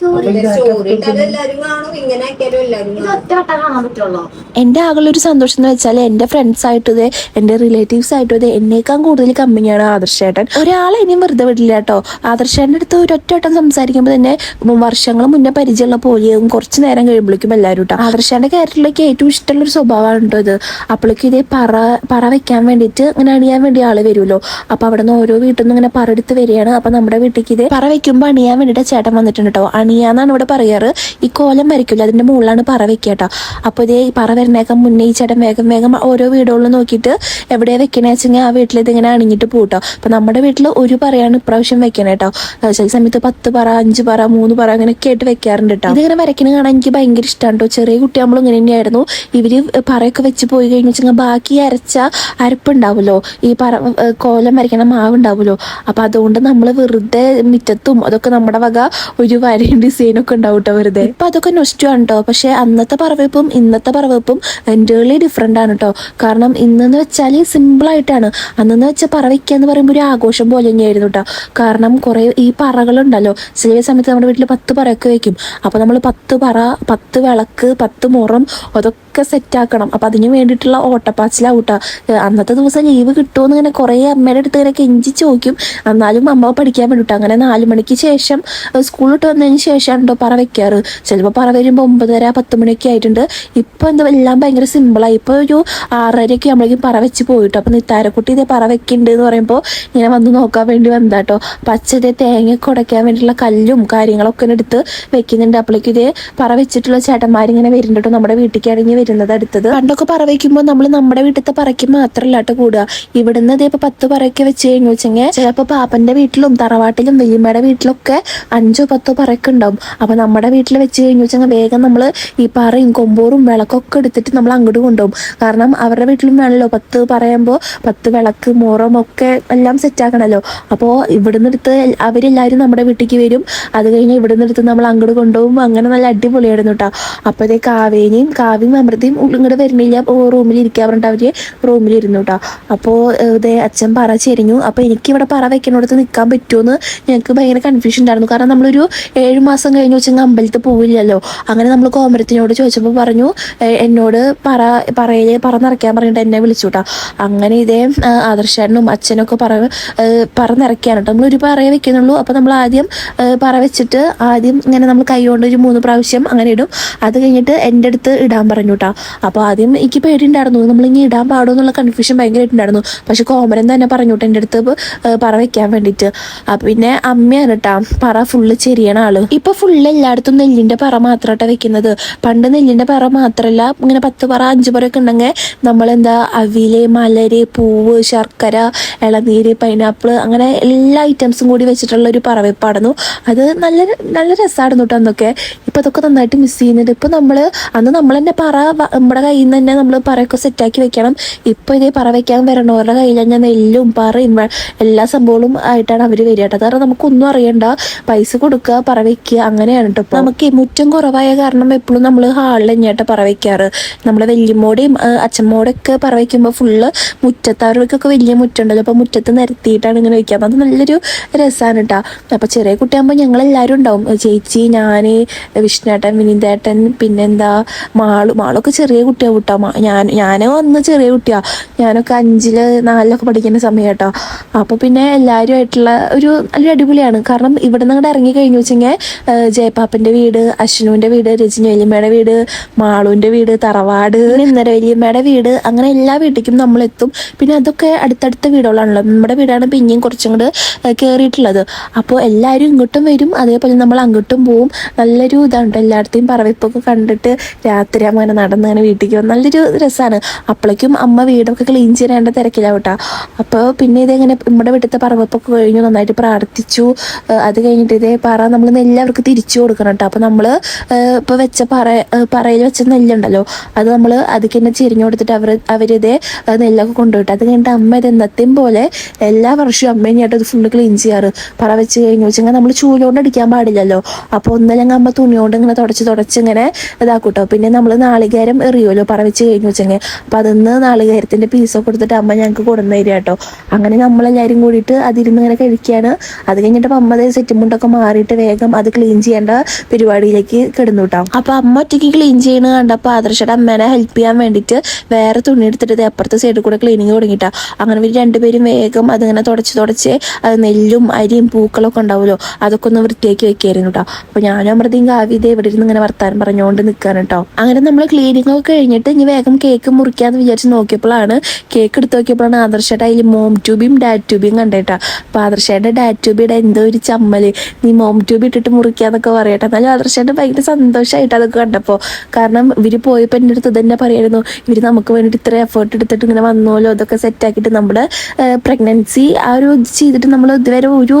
സ്റ്റോറി ആകെ ഒരു സന്തോഷം എന്ന് വെച്ചാൽ എന്റെ ഫ്രണ്ട്സ് ആയിട്ട് ഇതേ എന്റെ റിലേറ്റീവ്സ് ആയിട്ട് ഇതേ എന്നേക്കാൾ കൂടുതൽ കമ്പനിയാണ് ആദർശേട്ടൻ. ഒരാളെ ഇനിയും വെറുതെ വിടില്ല കേട്ടോ. ആദർശേട്ടന്റെ അടുത്ത് ഒരൊറ്റ വട്ടം സംസാരിക്കുമ്പോൾ തന്നെ വർഷങ്ങൾ മുന്നേ പരിചയമുള്ള പോലെയും കുറച്ച് നേരം കഴിയുമ്പോഴേക്കും എല്ലാവരും കേട്ടോ ആദർശേട്ടന്റെ ക്യാരക്ടറിലേക്ക് ഏറ്റവും ഇഷ്ടമുള്ള ഒരു സ്വഭാവമാണ് കേട്ടോ ഇത്. അപ്പോഴേക്കും ഇതേ പറ പറ വെക്കാൻ വേണ്ടിയിട്ട് ഇങ്ങനെ അണിയാൻ വേണ്ടി ആൾ വരുമല്ലോ. അപ്പൊ അവിടെ നിന്ന് ഓരോ വീട്ടിൽ നിന്ന് ഇങ്ങനെ പറ എടുത്ത് വരികയാണ്. അപ്പൊ നമ്മുടെ വീട്ടിലേക്ക് ഇതേ പറ വെക്കുമ്പോൾ അണിയാൻ വേണ്ടിയിട്ട് ചേട്ടൻ വന്നിട്ടുണ്ട് കേട്ടോ. അണിയാന്നാണ് ഇവിടെ പറയാറ്. ഈ കോലം വരയ്ക്കില്ല അതിന്റെ മുകളിലാണ് പറ വെക്കുക അപ്പൊ ഇതേ പറ വരണേക്കാൻ മുന്നേ ഈ ചേട്ടൻ വേഗം വേഗം ഓരോ വീടുകളിലും നോക്കിയിട്ട് എവിടെ വെക്കണേ വെച്ചെങ്കിൽ ആ വീട്ടിൽ ഇതിങ്ങനെ അണിഞ്ഞിട്ട് പോട്ടോ അപ്പൊ നമ്മുടെ വീട്ടിൽ ഒരു പറയാണ് ഇപ്രാവശ്യം വെക്കണേ കേട്ടോ. ചില സമയത്ത് പത്ത് പറ അഞ്ച് പറ മൂന്ന് പറ അങ്ങനെയൊക്കെ ആയിട്ട് വെക്കാറുണ്ട് കേട്ടോ. ഇതിങ്ങനെ വരയ്ക്കണ കാണാൻ എനിക്ക് ഭയങ്കര ഇഷ്ടമാണ് കേട്ടോ. ചെറിയ കുട്ടിയാകുമ്പോൾ ഇങ്ങനെ തന്നെയായിരുന്നു. ഇവർ പറയൊക്കെ വെച്ച് പോയി കഴിഞ്ഞു വെച്ചാൽ ബാക്കി അരച്ച അരപ്പുണ്ടാവുമല്ലോ. ഈ പറ കോലം വരയ്ക്കണ മാവ് ഉണ്ടാവുമല്ലോ അപ്പൊ അതുകൊണ്ട് നമ്മൾ വെറുതെ മുറ്റത്തും അതൊക്കെ നമ്മുടെ വക ഒരു വരയും ഡിസൈനൊക്കെ ഉണ്ടാവും കേട്ടോ വെറുതെ? ഇപ്പൊ അതൊക്കെ നൊസ്റ്റു ആണ് കേട്ടോ പക്ഷെ അന്നത്തെ പറവെപ്പും ഇന്നത്തെ പറവെപ്പും എന്റേർലി ഡിഫറെന്റ് ആണ് കേട്ടോ കാരണം ഇന്നെന്ന് വെച്ചാൽ സിമ്പിൾ ആയിട്ടാണ്. അന്നെന്ന് വെച്ചാൽ പറവയ്ക്കുക എന്ന് പറയുമ്പോൾ ഒരു ആഘോഷം പോലെ തന്നെയായിരുന്നു കേട്ടോ കാരണം കുറെ ഈ പറകളുണ്ടല്ലോ. ചില സമയത്ത് നമ്മുടെ വീട്ടിൽ പത്ത് പറയൊക്കെ വെക്കും. അപ്പൊ നമ്മൾ പത്ത് പറ പത്ത് വിളക്ക് പത്ത് മുറം അതൊക്കെ സെറ്റ് ആക്കണം. അപ്പൊ അതിന് വേണ്ടിയിട്ടുള്ള ഓട്ടപ്പാച്ചിലാവൂട്ടാ. അന്നത്തെ ദിവസം ലീവ് കിട്ടുമെന്ന് ഇങ്ങനെ കുറെ അമ്മയുടെ അടുത്ത് ഇങ്ങനെ കെഞ്ചി ചോദിക്കും. എന്നാലും അമ്മ പഠിക്കാൻ വേണ്ടിട്ട് അങ്ങനെ നാല് മണിക്ക് ശേഷം സ്കൂൾ വന്നതിന് ശേഷമാണ് കേട്ടോ പറ വെക്കാറ്. ചിലപ്പോൾ പറ വരുമ്പോൾ ഒമ്പതര പത്ത് മണിയൊക്കെ ആയിട്ടുണ്ട്. ഇപ്പൊ എന്താ എല്ലാം ഭയങ്കര സിമ്പിളായി ഇപ്പൊ ഒരു ആറരയൊക്കെ ആകുമ്പോഴേക്കും പറ വെച്ച് പോയിട്ടോ. അപ്പൊ നിത്താരക്കുട്ടി ഇതേ പറ വെക്കുന്നുണ്ട് എന്ന് പറയുമ്പോൾ ഇങ്ങനെ വന്ന് നോക്കാൻ വേണ്ടി വന്നാട്ടോ പച്ചതേ തേങ്ങ കുടയ്ക്കാൻ വേണ്ടിയിട്ടുള്ള കല്ലും കാര്യങ്ങളൊക്കെ എടുത്ത് വെക്കുന്നുണ്ട്. അപ്പോഴേക്കും ഇതേ പറ വെച്ചിട്ടുള്ള ചേട്ടന്മാരിങ്ങനെ വരുന്നുണ്ട് നമ്മുടെ വീട്ടിലേക്ക് ഇറങ്ങി വരുന്നത് അടുത്തത്. പണ്ടൊക്കെ പറ വയ്ക്കുമ്പോൾ നമ്മൾ നമ്മുടെ വീട്ടിലത്തെ പറയ്ക്ക് മാത്രമല്ല കേട്ടോ കൂടുക ഇവിടുന്ന് ഇതേ ഇപ്പൊ പത്ത് പറയ്ക്ക് വെച്ച് കഴിഞ്ഞു വെച്ചെങ്കിൽ ചിലപ്പോൾ പാപ്പന്റെ വീട്ടിലും തറവാട്ടിലും വലിയമ്മയുടെ വീട്ടിലൊക്കെ അഞ്ചോ പത്തോ പറയൊക്കെ ഉണ്ടാവും അപ്പൊ നമ്മുടെ വീട്ടിൽ വെച്ച് കഴിഞ്ഞു വെച്ചെങ്കിൽ വേഗം നമ്മൾ ഈ പറയും കൊമ്പോറും വിളക്കൊക്കെ എടുത്തിട്ട് നമ്മൾ അങ്ങോട്ട് കൊണ്ടുപോകും കാരണം അവരുടെ വീട്ടിലും വേണമല്ലോ പത്ത് പറയുമ്പോൾ പത്ത് വിളക്ക് മോറം ഒക്കെ എല്ലാം സെറ്റ് ആക്കണല്ലോ. അപ്പോൾ ഇവിടുന്ന് എടുത്ത് അവരെല്ലാവരും നമ്മുടെ വീട്ടിലേക്ക് വരും. അത് കഴിഞ്ഞ് ഇവിടുന്ന് എടുത്ത് നമ്മൾ അങ്ങോട്ട് കൊണ്ടുപോകും അങ്ങനെ നല്ല അടിപൊളിയായിരുന്നു കേട്ടോ അപ്പോൾ ഇതേ കാവേനിയും കാവ്യം അമൃതയും ഇങ്ങോട്ട് വരുന്നില്ല. റൂമിൽ ഇരിക്കാൻ പറഞ്ഞിട്ട് അവർ റൂമിൽ ഇരുന്നു കേട്ടോ അപ്പോൾ ഇതേ അച്ഛൻ പറ ചെരിഞ്ഞു. അപ്പോൾ എനിക്ക് ഇവിടെ പറ വെക്കണോടത്ത് നിൽക്കാൻ പറ്റുമെന്ന് ഞങ്ങൾക്ക് ഭയങ്കര കൺഫ്യൂഷൻ ഉണ്ടായിരുന്നു. കാരണം നമ്മളൊരു ഏഴ് മാസം കഴിഞ്ഞ് വെച്ചെങ്കിൽ അമ്പലത്തിൽ പോവില്ലല്ലോ. അങ്ങനെ നമ്മൾ കോമരത്തിനോട് ചോദിച്ചപ്പോൾ പറഞ്ഞു എന്നോട് പറ പറയിൽ പറ നിറയ്ക്കാൻ പറഞ്ഞിട്ട് എന്നെ വിളിച്ചു കേട്ടോ അങ്ങനെ ഇതേ ആദർശനും അച്ഛനൊക്കെ പറ പറ നിറയ്ക്കാണ് കേട്ടോ നമ്മൾ ഒരു പറയെ വെക്കുന്നുള്ളൂ. അപ്പോൾ നമ്മൾ ആദ്യം പറ വെച്ചിട്ട് ആദ്യം ഇങ്ങനെ നമ്മൾ കൈ കൊണ്ട് ഒരു മൂന്ന് പ്രാവശ്യം അങ്ങനെ ഇടും. അത് കഴിഞ്ഞിട്ട് എന്റെ അടുത്ത് ഇടാൻ പറഞ്ഞു കേട്ടോ അപ്പോൾ ആദ്യം എനിക്ക് പേടിയുണ്ടായിരുന്നു. നമ്മൾ ഇനി ഇടാൻ പാടുമോ എന്നുള്ള കൺഫ്യൂഷൻ ഭയങ്കരമായിട്ടുണ്ടായിരുന്നു. പക്ഷെ കോമരൻ തന്നെ പറഞ്ഞു കേട്ടോ എന്റെ അടുത്ത് പറ വെക്കാൻ വേണ്ടിട്ട്. അപ്പം പിന്നെ അമ്മയാണ് കേട്ടോ പറ ഫുള്ള് ചെരിയണ ആൾ. ഇപ്പൊ ഫുള്ള് എല്ലായിടത്തും നെല്ലിന്റെ പറ മാത്രമായിട്ടാണ് വെക്കുന്നത്. പണ്ട് നെല്ലിന്റെ പറ മാത്രമല്ല ഇങ്ങനെ പത്ത് പറ അഞ്ച് പറ ഒക്കെ ഉണ്ടെങ്കിൽ നമ്മളെന്താ അവിൽ മലര് പൂവ് ശർക്കര ഇളനീര് പൈനാപ്പിൾ അങ്ങനെ എല്ലാ ഐറ്റംസും കൂടി വെച്ചിട്ടുള്ള ഒരു പറവെപ്പാടുന്നു അത് നല്ല നല്ല രസമായിരുന്നു കേട്ടോ അന്നൊക്കെ. ഇപ്പൊ അതൊക്കെ നന്നായിട്ട് മിസ് ചെയ്യുന്നുണ്ട്. ഇപ്പോൾ നമ്മൾ അന്ന് നമ്മൾ തന്നെ പറ നമ്മുടെ കയ്യിൽ നിന്ന് തന്നെ നമ്മൾ പറയൊക്കെ സെറ്റാക്കി വെക്കണം. ഇപ്പോൾ ഇതേ പറ വെക്കാൻ വരണവരുടെ കയ്യിൽ തന്നെ നെല്ലും പറയും എല്ലാ സംഭവങ്ങളും ആയിട്ടാണ് അവർ വരിക കേട്ടോ. കാരണം നമുക്കൊന്നും അറിയണ്ട. പൈസ കൊടുക്കുക പറ വയ്ക്കുക അങ്ങനെയാണ് കേട്ടോ. നമുക്ക് മുറ്റം കുറവായ കാരണം എപ്പോഴും നമ്മൾ ഹാളിൽ തന്നെയായിട്ട് പറ വയ്ക്കാറ് നമ്മുടെ വല്യമ്മോടെയും അച്ഛമ്മോടൊക്കെ പറ വയ്ക്കുമ്പോൾ ഫുള്ള് മുറ്റത്ത് അവർക്കൊക്കെ വലിയ മുറ്റുണ്ടല്ലോ. അപ്പോൾ മുറ്റത്ത് നിരത്തിയിട്ടാണ് ഇങ്ങനെ വയ്ക്കുക അത് നല്ലൊരു രസമാണ് കേട്ടോ അപ്പോൾ ചെറിയ കുട്ടിയാകുമ്പോൾ ഞങ്ങളെല്ലാവരും ഉണ്ടാവും. ചേച്ചി ഞാൻ വിഷ്ണുേട്ടൻ വിനീതേട്ടൻ പിന്നെന്താ മാളു. മാളൊക്കെ ചെറിയ കുട്ടിയാ കുട്ടാ ഞാൻ ഞാനോ അന്ന് ചെറിയ കുട്ടിയാ. ഞാനൊക്കെ അഞ്ചിൽ നാലിലൊക്കെ പഠിക്കുന്ന സമയം കേട്ടോ അപ്പൊ പിന്നെ എല്ലാവരും ആയിട്ടുള്ള ഒരു നല്ലൊരു അടിപൊളിയാണ്. കാരണം ഇവിടെ നിന്ന് ഇറങ്ങി കഴിഞ്ഞു വെച്ചെങ്കിൽ ജയപ്പാപ്പന്റെ വീട് അശ്വിനുവിന്റെ വീട് രജനി വല്യമ്മയുടെ വീട് മാളുവിന്റെ വീട് തറവാട് ഇന്നര വല്യമ്മയുടെ വീട് അങ്ങനെ എല്ലാ വീട്ടിലേക്കും നമ്മൾ എത്തും പിന്നെ അതൊക്കെ അടുത്തടുത്ത വീടുകളാണല്ലോ. നമ്മുടെ വീടാണ് പിന്നെയും കുറച്ചും കൂടെ കയറിയിട്ടുള്ളത് അപ്പോൾ എല്ലാവരും ഇങ്ങോട്ടും വരും. അതേപോലെ നമ്മൾ അങ്ങോട്ടും പോവും. നല്ലൊരു ഇതാണ്. എല്ലായിടത്തെയും പറവിപ്പൊക്കെ കണ്ടിട്ട് രാത്രി നടന്ന് അങ്ങനെ വീട്ടിലേക്ക് വന്ന് നല്ലൊരു രസമാണ് അപ്പോഴേക്കും അമ്മ വീടൊക്കെ ക്ലീൻ ചെയ്യേണ്ട തിരക്കില്ല കേട്ടോ. അപ്പോൾ പിന്നെ ഇതെങ്ങനെ നമ്മുടെ വീട്ടിലത്തെ പറവപ്പൊക്കെ കഴിഞ്ഞു നന്നായിട്ട് പ്രാർത്ഥിച്ചു. അത് കഴിഞ്ഞിട്ട് ഇതേ പറ നമ്മൾ നെല്ലവർക്ക് തിരിച്ചു കൊടുക്കണം കേട്ടോ. അപ്പോൾ നമ്മൾ ഇപ്പോൾ വെച്ച പറ പറയിൽ വെച്ച നെല്ലുണ്ടല്ലോ അത് നമ്മൾ അതിക്ക് തന്നെ ചെരിഞ്ഞു കൊടുത്തിട്ട് അവർ അവരിതേ നെല്ലൊക്കെ കൊണ്ടുപോയിട്ട് അത് കഴിഞ്ഞിട്ട് അമ്മ ഇത് പോലെ എല്ലാ വർഷവും അമ്മ ഞായിട്ട് അത് ഫുള്ള് ക്ലീൻ ചെയ്യാറ്. പറ വെച്ച് കഴിഞ്ഞു വെച്ചാൽ നമ്മൾ ചൂലോണ്ട് അടിക്കാൻ പാടില്ലല്ലോ. അപ്പോൾ ഒന്നല്ലെങ്കിൽ അമ്മ തുണിയോണ്ട് കൈകൊണ്ട് ഇങ്ങനെ തുടച്ച് തുടച്ച് ഇങ്ങനെ ഇതാക്കൂട്ടോ പിന്നെ നമ്മൾ നാളികേരം എറിയുമല്ലോ പറവിച്ച് കഴിഞ്ഞു വെച്ചെങ്കിൽ. അപ്പം അതിന്ന് നാളികേരത്തിന്റെ പീസൊക്കെ കൊടുത്തിട്ട് അമ്മ ഞങ്ങൾക്ക് കൊടുന്നു തരിക കേട്ടോ അങ്ങനെ നമ്മളെല്ലാവരും കൂടിയിട്ട് അതിരുന്ന് ഇങ്ങനെ കഴിക്കുകയാണ് അത് കഴിഞ്ഞിട്ട് അമ്മ അതേ സെറ്റും മുണ്ടൊക്കെ മാറിയിട്ട് വേഗം അത് ക്ലീൻ ചെയ്യേണ്ട പരിപാടിയിലേക്ക് കിടന്നു കേട്ടോ അപ്പം അമ്മ ഒറ്റയ്ക്ക് ക്ലീൻ ചെയ്യണ കണ്ടപ്പോൾ ആദർശയുടെ അമ്മേനെ ഹെൽപ്പ് ചെയ്യാൻ വേണ്ടിയിട്ട് വേറെ തുണി എടുത്തിട്ട് അപ്പുറത്തെ സൈഡിൽ കൂടെ ക്ലീനിങ് തുടങ്ങിയിട്ടാ അങ്ങനെ ഇവർ രണ്ടുപേരും വേഗം അതിങ്ങനെ തുടച്ച് തുടച്ച് അത് നെല്ലും അരിയും പൂക്കളൊക്കെ ഉണ്ടാവുമല്ലോ അതൊക്കെ ഒന്ന് വൃത്തിയാക്കി വെക്കായിരുന്നു കേട്ടോ അപ്പം ഞാനും അമൃതയും കാവ്യ ഇതേ ഇവിടെ ഇരുന്ന് ഇങ്ങനെ വർത്താനം പറഞ്ഞുകൊണ്ട് നിൽക്കാണ് കേട്ടോ അങ്ങനെ നമ്മൾ ക്ലീനിങ് ഒക്കെ കഴിഞ്ഞിട്ട് ഇനി വേഗം കേക്ക് മുറിക്കാന്ന് വിചാരിച്ച് നോക്കിയപ്പോഴാണ് കേക്ക് എടുത്ത് നോക്കിയപ്പോഴാണ് ആദർശയുടെ അതിൽ മോം ട്യൂബിയും ഡാറ്റ് ട്യൂബിയും കണ്ടേട്ടാ. അപ്പൊ ആദർശയുടെ ഡാറ്റ് ട്യൂബിയുടെ എന്തോ ഒരു ചമ്മൽ. നീ മോം ട്യൂബ് ഇട്ടിട്ട് മുറിക്കാന്നൊക്കെ പറയട്ടെ. എന്നാലും ആദർശയുടെ ഭയങ്കര സന്തോഷമായിട്ട് അതൊക്കെ കണ്ടപ്പോ. കാരണം ഇവർ പോയപ്പോ എന്റെ അടുത്ത് തന്നെ പറയായിരുന്നു. ഇവർ നമുക്ക് വേണ്ടിയിട്ട് ഇത്ര എഫേർട്ട് എടുത്തിട്ട് ഇങ്ങനെ വന്നോലോ അതൊക്കെ സെറ്റ് ആക്കിയിട്ട് നമ്മുടെ പ്രഗ്നൻസി ആ ഒരു ഇത് ചെയ്തിട്ട് നമ്മൾ ഇതുവരെ ഒരു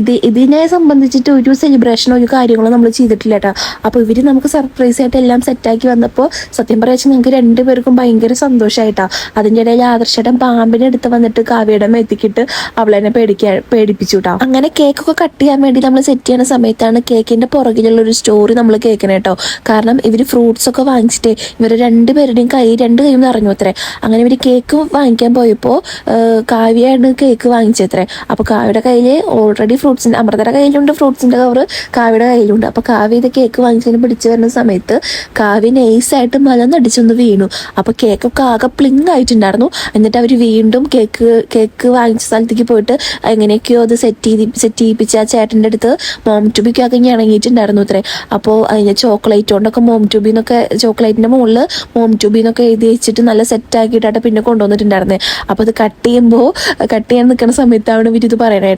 ഇത് ഇതിനെ സംബന്ധിച്ചിട്ട് ഒരു സെലിബ്രേഷനോ ഒരു കാര്യങ്ങളോ നമ്മൾ ചെയ്തിട്ടില്ല അപ്പോൾ ഇവർ നമുക്ക് സർപ്രൈസ് ആയിട്ട് എല്ലാം സെറ്റാക്കി വന്നപ്പോൾ സത്യം പറയാ ഞങ്ങൾക്ക് രണ്ടുപേർക്കും ഭയങ്കര സന്തോഷമായിട്ടാ അതിന്റെ ഇടയിൽ ആദർശയുടെ പാമ്പിനെ എടുത്ത് വന്നിട്ട് കാവ്യയുടെ മെത്തിക്കിട്ട് അവളെന്നെ പേടിക്കാൻ പേടിപ്പിച്ചു കേട്ടോ അങ്ങനെ കേക്കൊക്കെ കട്ട് ചെയ്യാൻ വേണ്ടി നമ്മൾ സെറ്റ് ചെയ്യുന്ന സമയത്താണ് കേക്കിന്റെ പുറകിലുള്ള ഒരു സ്റ്റോറി നമ്മൾ കേൾക്കണേ കേട്ടോ. കാരണം ഇവർ ഫ്രൂട്ട്സ് ഒക്കെ വാങ്ങിച്ചിട്ട് ഇവർ രണ്ടുപേരുടെയും കൈ രണ്ട് കൈയും നിറഞ്ഞു അത്രേ. അങ്ങനെ ഇവർ കേക്ക് വാങ്ങിക്കാൻ പോയപ്പോൾ കാവ്യയാണ് കേക്ക് വാങ്ങിച്ചത്രേ. അപ്പോൾ കാവ്യയുടെ കയ്യിൽ ഓൾറെഡി ഫ്രൂട്ട്സിന്റെ അമൃതയുടെ കയ്യിലുണ്ട് ഫ്രൂട്ട്സിന്റെ കവർ കാവ്യയുടെ കയ്യിലുണ്ട്. അപ്പോൾ കാവ്യ ഇത് കേക്ക് വാങ്ങിച്ചതിന് പിടിച്ചു വരുന്ന സമയത്ത് കാവ്യ നൈസായിട്ട് മലന്നടിച്ചൊന്ന് വീണു. അപ്പോൾ കേക്കൊക്കെ ആകെ പ്ലിങ് ആയിട്ടുണ്ടായിരുന്നു. എന്നിട്ട് അവർ വീണ്ടും കേക്ക് കേക്ക് വാങ്ങിച്ച സ്ഥലത്തേക്ക് പോയിട്ട് എങ്ങനെയൊക്കെയോ അത് സെറ്റ് ചെയ്ത് സെറ്റ് ചെയ്യിപ്പിച്ച ആ ചേട്ടന്റെ അടുത്ത് മോം ട്യൂബിക്കൊക്കെ ഇണങ്ങിയിട്ടുണ്ടായിരുന്നു അത്രേ അപ്പോൾ അതിന് ചോക്ലേറ്റ് കൊണ്ടൊക്കെ മോം ട്യൂബിന്നൊക്കെ ചോക്ലേറ്റിന്റെ മുകളിൽ മോം ട്യൂബിന്നൊക്കെ എഴുതി വെച്ചിട്ട് നല്ല സെറ്റ് ആക്കിയിട്ടാണ് പിന്നെ കൊണ്ടുവന്നിട്ടുണ്ടായിരുന്നത് അപ്പോൾ അത് കട്ട് ചെയ്യുമ്പോൾ കട്ട് ചെയ്യാൻ നിൽക്കുന്ന സമയത്താണ് ഇവർ ഇത് പറയണേ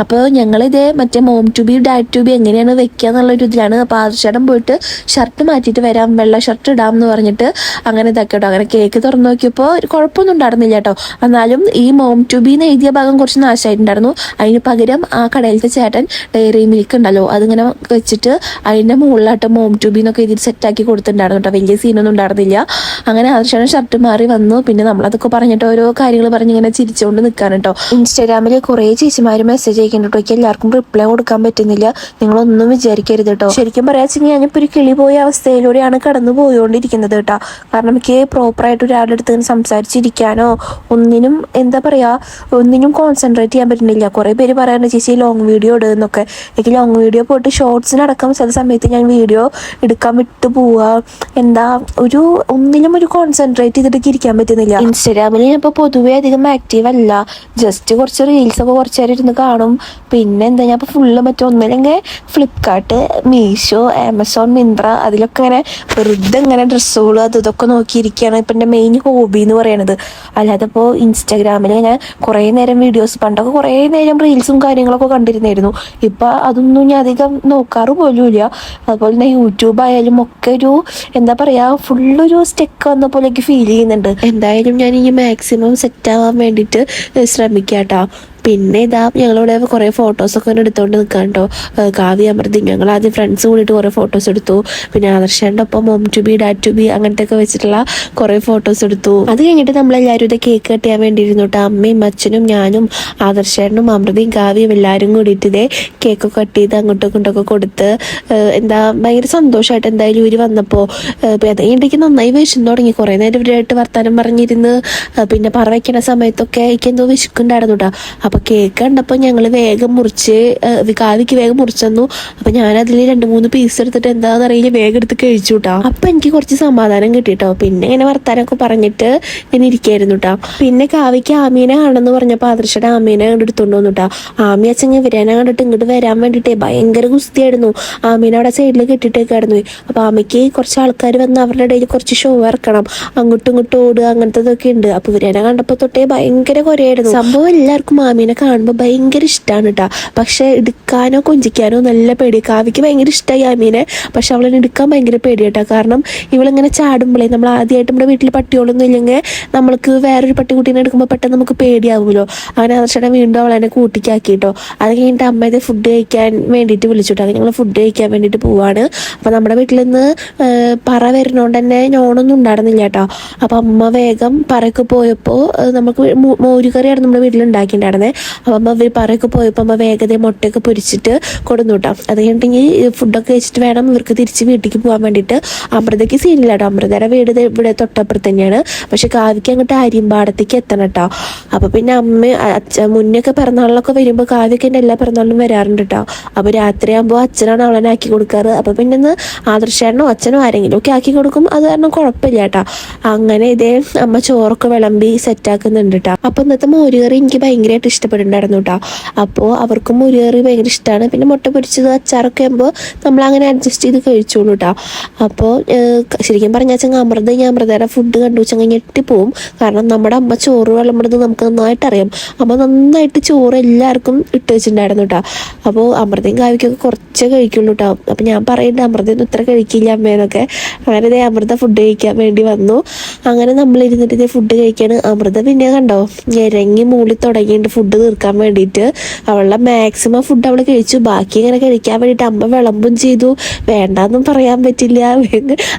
അപ്പോൾ ഞങ്ങളിതേ മറ്റേ മോം ട്യൂബി ഡാറ്റ് ട്യൂബി എങ്ങനെയാണ് വെക്കുക എന്നുള്ളൊരു ഇതിലാണ് അപ്പോൾ ആർച്ചടം പോയിട്ട് ഷർട്ട് മാറ്റിയിട്ട് വരാം വെള്ള ഷർട്ട് ഇടാം എന്ന് പറഞ്ഞിട്ട് അങ്ങനെ ഇതാക്കി കേട്ടോ അങ്ങനെ കേക്ക് തുറന്നു നോക്കിയപ്പോൾ കുഴപ്പമൊന്നും ഉണ്ടായിരുന്നില്ല കേട്ടോ. എന്നാലും ഈ മോം ട്യൂബിന്ന് എഴുതിയ ഭാഗം കുറച്ച് നാശമായിട്ടുണ്ടായിരുന്നു. അതിന് പകരം ആ കടയിലത്തെ ചേട്ടൻ ഡയറി മിൽക്ക് ഉണ്ടല്ലോ അതിങ്ങനെ വെച്ചിട്ട് അതിന്റെ മുകളിലായിട്ട് മോം ട്യൂബിന്നൊക്കെ എഴുതി സെറ്റാക്കി കൊടുത്തിട്ടുണ്ടായിരുന്നു കേട്ടോ. വലിയ സീനൊന്നും ഉണ്ടായിരുന്നില്ല. അങ്ങനെ ആദർശം ഷർട്ട് മാറി വന്നു. പിന്നെ നമ്മളതൊക്കെ പറഞ്ഞിട്ട് ഓരോ കാര്യങ്ങൾ പറഞ്ഞ് ഇങ്ങനെ ചിരിച്ചുകൊണ്ട് നിൽക്കാൻ കേട്ടോ. ഇൻസ്റ്റാഗ്രാമിൽ കുറേ ചേച്ചിമാർ മെസ്സേജ് അയക്കുന്നുണ്ട്. എല്ലാവർക്കും റിപ്ലൈ കൊടുക്കാൻ പറ്റുന്നില്ല. നിങ്ങളൊന്നും വിചാരിക്കരുത് കേട്ടോ. ശരിക്കും പറയാച്ചെങ്കിൽ ഞാനിപ്പോൾ ഒരു കിളി പോയ അവസ്ഥയിലൂടെയാണ് കടന്നു പോയോണ്ടിരിക്കുന്നത് കേട്ടോ. കാരണം എനിക്ക് പ്രോപ്പറായിട്ട് ഒരാളുടെ അടുത്ത് നിന്ന് സംസാരിച്ചിരിക്കാനോ ഒന്നിനും എന്താ പറയാ ഒന്നിനും കോൺസെൻട്രേറ്റ് ചെയ്യാൻ പറ്റുന്നില്ല. കുറേ പേര് പറയാറുണ്ട് ചേച്ചി ലോങ് വീഡിയോ ഇടുന്നൊക്കെ എനിക്ക് ലോങ് വീഡിയോ പോയിട്ട് ഷോർട്സിനടക്കം ചില സമയത്ത് ഞാൻ വീഡിയോ എടുക്കാൻ വിട്ടു പോവുക എന്താ ഒരു ഒന്നിനും ഒരു കോൺസെൻട്രേറ്റ് ചെയ്തിട്ട് ഇരിക്കാൻ പറ്റുന്നില്ല. ഇൻസ്റ്റാഗ്രാമിൽ ഞാൻ ഇപ്പോൾ പൊതുവേ അധികം ആക്റ്റീവ് അല്ല. ജസ്റ്റ് കുറച്ച് റീൽസ് ഒക്കെ കുറച്ച് നേരം ഇരുന്ന് കാണും. പിന്നെ എന്താ ഞാൻ ഇപ്പോൾ ഫുള്ള് മറ്റേ ഒന്നില്ലെങ്കിൽ ഫ്ലിപ്കാർട്ട് മീഷോ ആമസോൺ മിന്ത്ര അതിലൊക്കെ ഇങ്ങനെ വെറുതെ ഇങ്ങനെ ഡ്രസ്സുകൾ അത് ഇതൊക്കെ നോക്കിയിരിക്കുകയാണ് ഇപ്പം എന്റെ മെയിൻ ഹോബി എന്ന് പറയണത്. അല്ലാതെ ഇപ്പോൾ ഇൻസ്റ്റാഗ്രാമിൽ ഞാൻ കുറേ നേരം വീഡിയോസ് പണ്ടൊക്കെ കുറേ നേരം റീൽസും കാര്യങ്ങളൊക്കെ കണ്ടിരുന്നായിരുന്നു. ഇപ്പം അതൊന്നും ഞാൻ അധികം നോക്കാറ് പോലും ഇല്ല അതുപോലെ തന്നെ യൂട്യൂബ് ആയാലും ഒക്കെ ഒരു എന്താ പറയുക ഫുള്ളൊരു സ്റ്റെക്ക് വന്ന പോലെ ഫീൽ ചെയ്യുന്നുണ്ട്. എന്തായാലും ഞാൻ ഈ മാക്സിമം സെറ്റ് ആവാൻ വേണ്ടിയിട്ട് ശ്രമിക്കാം കേട്ടോ പിന്നെ ഇതാ ഞങ്ങളിവിടെ കുറേ ഫോട്ടോസൊക്കെ ഇങ്ങനെ എടുത്തുകൊണ്ട് നിൽക്കാൻ കേട്ടോ കാവ്യ അമൃതി ഞങ്ങൾ ആദ്യം ഫ്രണ്ട്സ് കൂടിയിട്ട് കുറേ ഫോട്ടോസ് എടുത്തു. പിന്നെ ആദർശന്റെ ഒപ്പം mom to be dad to be അങ്ങനത്തെ ഒക്കെ വെച്ചിട്ടുള്ള കുറേ ഫോട്ടോസ് എടുത്തു. അത് കഴിഞ്ഞിട്ട് നമ്മളെല്ലാവരും ഇത് കേക്ക് കട്ട് ചെയ്യാൻ വേണ്ടിയിരുന്നു കേട്ടോ അമ്മയും അച്ഛനും ഞാനും ആദർശേട്ടനും അമൃതയും കാവ്യം എല്ലാവരും കൂടിയിട്ട് ഇതേ കേക്ക് കട്ട് ചെയ്ത് അങ്ങോട്ടും ഇങ്ങോട്ടൊക്കെ കൊടുത്ത് എന്താ ഭയങ്കര സന്തോഷമായിട്ട് എന്തായാലും ഇവർ വന്നപ്പോൾ ഇടയ്ക്ക് നന്നായി വിശന്നു തുടങ്ങി. കുറേ നേരം ഇവരായിട്ട് വർത്താനം പറഞ്ഞിരുന്ന്. പിന്നെ പറ സമയത്തൊക്കെ എനിക്ക് എന്തോ വിശക്കുണ്ടായിരുന്നു കേട്ടോ അപ്പോൾ കേക്ക് കണ്ടപ്പോൾ ഞങ്ങൾ വേഗം മുറിച്ച് കാതിക്ക് വേഗം മുറിച്ചു തന്നു അപ്പോൾ ഞാനതിൽ രണ്ട് മൂന്ന് പീസ് എടുത്തിട്ട് എന്താണെന്ന് അറിയില്ല വേഗം എടുത്ത് കഴിച്ചു കേട്ടോ അപ്പം എനിക്ക് കുറച്ച് സമാധാനം കിട്ടി കേട്ടോ പിന്നെ ഇങ്ങനെ വർത്താനമൊക്കെ പറഞ്ഞിട്ട് ഇങ്ങനെ ഇരിക്കായിരുന്നു കേട്ടോ പിന്നെ കാവിക്ക് ആമീനെ ആണെന്ന് പറഞ്ഞപ്പോൾ ആദർശയുടെ ആമീനെ കണ്ടെടുത്തോണ്ട് വന്നു കേട്ടോ ആമി അച്ഛൻ വരാനാ കണ്ടിട്ട് ഇങ്ങോട്ട് വരാൻ വേണ്ടിയിട്ടേ ഭയങ്കര കുസ്തിയായിരുന്നു ആമീനെ അവിടെ സൈഡിൽ കെട്ടിട്ടേക്കായിരുന്നു. അപ്പോൾ ആമയ്ക്ക് കുറച്ച് ആൾക്കാർ വന്ന് അവരുടെ ഇടയിൽ കുറച്ച് ഷോ ഇറക്കണം. അങ്ങോട്ടും ഇങ്ങോട്ടും ഓടുക അങ്ങനത്തതൊക്കെ ഉണ്ട്. അപ്പോൾ വരാനാ കണ്ടപ്പോൾ തൊട്ടേ ഭയങ്കര കുറയായിരുന്നു സംഭവം എല്ലാവർക്കും ആമീനെ കാണുമ്പോൾ ഭയങ്കര ഇഷ്ടമാണ് കേട്ടോ പക്ഷെ എടുക്കാനോ കൊഞ്ചിക്കാനോ നല്ല പേടി. കാവ്യക്ക് ഭയങ്കര ഇഷ്ടമായി ആമീനെ. പക്ഷെ അവളെ എടുക്കാൻ ഭയങ്കര പേടി കേട്ടോ കാരണം ഇവളിങ്ങനെ ചാടുമ്പോഴേ നമ്മൾ ആദ്യമായിട്ട് നമ്മുടെ വീട്ടിൽ പട്ടികളൊന്നും ഇല്ലെങ്കിൽ നമ്മൾക്ക് വേറൊരു പട്ടിക്കുട്ടീനെ എടുക്കുമ്പോൾ പെട്ടെന്ന് നമുക്ക് പേടിയാവുമല്ലോ അങ്ങനെ ആദർശനെ വീണ്ടും അവളെന്നെ കൂട്ടിക്കാക്കി കേട്ടോ അത് കഴിഞ്ഞിട്ട് അമ്മയെ ഫുഡ് കഴിക്കാൻ വേണ്ടിയിട്ട് വിളിച്ചിട്ടോ. അത് ഞങ്ങൾ ഫുഡ് കഴിക്കാൻ വേണ്ടിയിട്ട് പോവാണ്. അപ്പോൾ നമ്മുടെ വീട്ടിൽ നിന്ന് പറ വരുന്നോണ്ട് തന്നെ ഞോണൊന്നും ഉണ്ടായിരുന്നില്ല കേട്ടോ അപ്പോൾ അമ്മ വേഗം പറയൊക്കെ പോയപ്പോൾ നമുക്ക് മോരുകറിയാണ് നമ്മുടെ വീട്ടിൽ ഉണ്ടാക്കിയിട്ടുണ്ടായിരുന്നത് അപ്പം അമ്മ ഇവർ പറയൊക്കെ പോയപ്പോൾ അമ്മ വേഗത മുട്ടയൊക്കെ പൊരിച്ചിട്ട് കൊടുന്നു കേട്ടോ അത് കഴിഞ്ഞിട്ട് ഇനി ഫുഡൊക്കെ കഴിച്ചിട്ട് വേണം ഇവർക്ക് തിരിച്ച് വീട്ടിലേക്ക് പോകാൻ വേണ്ടിയിട്ട്. അമൃതയ്ക്ക് സീനില്ല കേട്ടോ അമൃതയുടെ വീട് ഇവിടെ തൊട്ടപ്പുറത്ത് തന്നെയാണ്. പക്ഷെ കാവ്യക്ക് അങ്ങോട്ട് അരിമ്പാടത്തേക്ക് എത്തണം കേട്ടോ അപ്പോൾ പിന്നെ അമ്മ അച്ഛ മുന്നൊക്കെ പിറന്നാളിലൊക്കെ വരുമ്പോൾ കാവ്യക്ക് എന്റെ എല്ലാ പിറന്നാളിലും വരാറുണ്ട് കേട്ടോ അപ്പോൾ രാത്രിയാകുമ്പോൾ അച്ഛനാണ് അവളെ ആക്കി കൊടുക്കാറ്. അപ്പോൾ പിന്നെ ഒന്ന് ആദർശേട്ടനോ അച്ഛനോ ആരെങ്കിലും ഒക്കെ ആക്കി കൊടുക്കും. അത് കാരണം കുഴപ്പമില്ല കേട്ടോ അങ്ങനെ ഇതേ അമ്മ ചോറൊക്കെ വിളമ്പി സെറ്റാക്കുന്നുണ്ട് കേട്ടോ അപ്പോൾ ഇന്നത്തെ മോരുകറി എനിക്ക് ഭയങ്കരമായിട്ട് ഇഷ്ടപ്പെട്ടിട്ടുണ്ടായിരുന്നു കേട്ടോ അപ്പോൾ അവർക്കും മുരുകറി ഭയങ്കര ഇഷ്ടമാണ് പിന്നെ മുട്ട പൊരിച്ചത് അച്ചാറൊക്കെ ആകുമ്പോൾ നമ്മൾ അങ്ങനെ അഡ്ജസ്റ്റ് ചെയ്ത് കഴിച്ചോളൂ കേട്ടോ അപ്പോൾ ശരിക്കും പറഞ്ഞാൽ വെച്ചാൽ അമൃത ഞാൻ അമൃതയുടെ ഫുഡ് കണ്ടു വെച്ചാൽ ഞെട്ടിപ്പോവും. കാരണം നമ്മുടെ അമ്മ ചോറ് വിളമ്പുന്നത് നമുക്ക് നന്നായിട്ട് അറിയാം. അമ്മ നന്നായിട്ട് ചോറ് എല്ലാവർക്കും ഇട്ട് വെച്ചിട്ടുണ്ടായിരുന്നു കേട്ടോ അപ്പോൾ അമൃതയും കാവ്യക്കൊക്കെ കുറച്ചേ കഴിക്കുള്ളൂ കേട്ടോ അപ്പം ഞാൻ പറയുന്നുണ്ട് അമൃതയൊന്നും ഇത്ര കഴിക്കില്ല അമ്മേനൊക്കെ അങ്ങനെ ഇതേ അമൃത ഫുഡ് കഴിക്കാൻ വേണ്ടി വന്നു. അങ്ങനെ നമ്മൾ ഇരുന്നിട്ട് ഇതേ ഫുഡ് കഴിക്കാണ്. അമൃത പിന്നെ കണ്ടോ? ഞെരങ്ങി മൂളി തുടങ്ങിയിട്ടുണ്ട് ഫുഡ് തീർക്കാൻ വേണ്ടിയിട്ട് അവളുടെ മാക്സിമം ഫുഡ് അവൾ കഴിച്ചു. ബാക്കി ഇങ്ങനെ കഴിക്കാൻ വേണ്ടിയിട്ട് അമ്മ വിളമ്പും ചെയ്തു. വേണ്ടാന്നും പറയാൻ പറ്റില്ല.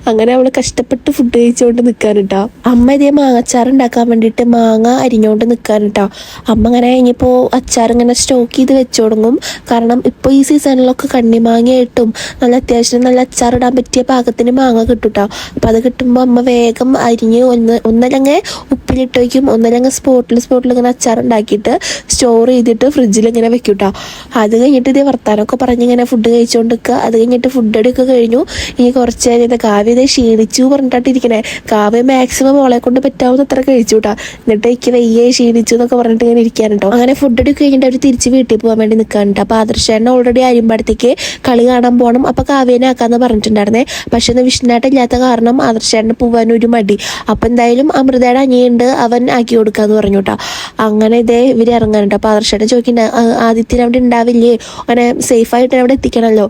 അങ്ങനെ അവൾ കഷ്ടപ്പെട്ട് ഫുഡ് കഴിച്ചുകൊണ്ട് നിൽക്കാൻ കേട്ടോ അമ്മ ഇതേ മാങ്ങച്ചാർ ഉണ്ടാക്കാൻ വേണ്ടിയിട്ട് മാങ്ങ അരിഞ്ഞുകൊണ്ട് നിൽക്കാൻ കേട്ടോ അമ്മ ഇങ്ങനെ ഇനിയിപ്പോൾ അച്ചാർ ഇങ്ങനെ സ്റ്റോക്ക് ചെയ്ത് വെച്ചു തുടങ്ങും. കാരണം ഇപ്പോൾ ഈ സീസണിലൊക്കെ കണ്ണിമാങ്ങയായിട്ടും നല്ല അത്യാവശ്യം നല്ല അച്ചാർ ഇടാൻ പറ്റിയ പാകത്തിന് മാങ്ങ കിട്ടും കേട്ടോ അപ്പം അത് കിട്ടുമ്പോൾ അമ്മ വേഗം അരിഞ്ഞ് ഒന്ന് ഒന്നല്ലെങ്കിൽ ഉപ്പിലിട്ട് വയ്ക്കും. ഒന്നല്ലെങ്കിൽ സ്പോട്ടിൽ സ്പോട്ടിൽ ഇങ്ങനെ അച്ചാർ ഉണ്ടാക്കിയിട്ട് സ്റ്റോർ ചെയ്തിട്ട് ഫ്രിഡ്ജിൽ ഇങ്ങനെ വെക്കും കേട്ടോ അത് കഴിഞ്ഞിട്ട് ഇതേ വർത്താനമൊക്കെ പറഞ്ഞ് ഇങ്ങനെ ഫുഡ് കഴിച്ചുകൊണ്ട് നിൽക്കുക അത് കഴിഞ്ഞിട്ട് ഫുഡ് എടുക്കുക കഴിഞ്ഞു. ഇനി കുറച്ച് കഴിഞ്ഞത് കാവ്യ ഇതേ ക്ഷീണിച്ചു പറഞ്ഞിട്ടാണ് കാവ്യ മാക്സിമം മോളെ കൊണ്ട് പറ്റാവുന്ന അത്ര കഴിച്ചു കേട്ടോ എന്നിട്ട് എനിക്ക് വയ്യേ ക്ഷീണിച്ചു എന്നൊക്കെ പറഞ്ഞിട്ട് ഇങ്ങനെ ഇരിക്കാൻ കേട്ടോ അങ്ങനെ ഫുഡ് എടുക്കുക കഴിഞ്ഞിട്ട് അവർ തിരിച്ച് വീട്ടിൽ പോകാൻ വേണ്ടി നിൽക്കാനുണ്ട് അപ്പോൾ ആദർശേട്ടൻ ഓൾറെഡി അരിമ്പടത്തേക്ക് കളി കാണാൻ പോകണം അപ്പോൾ കാവ്യനെ ആക്കാന്ന് പറഞ്ഞിട്ടുണ്ടായിരുന്നേ. പക്ഷെ ഒന്ന് വിഷ്ണുനാട്ടില്ലാത്ത കാരണം ആദർശേട്ടന് പോകാൻ ഒരു മടി. അപ്പം എന്തായാലും അമൃതയുടെ അനിയുണ്ട് അവൻ ആക്കി കൊടുക്കാന്ന് പറഞ്ഞു കേട്ടോ അങ്ങനെ ഇതേ ഇവർ ഇറങ്ങാനുണ്ട് അപ്പോൾ ആദർശേട്ടൻ ചോദിക്കുന്നുണ്ട് ആദിത്യൻ അവിടെ ഉണ്ടാവില്ലേ? അങ്ങനെ സേഫ് ആയിട്ട് അവിടെ എത്തിക്കണമല്ലോ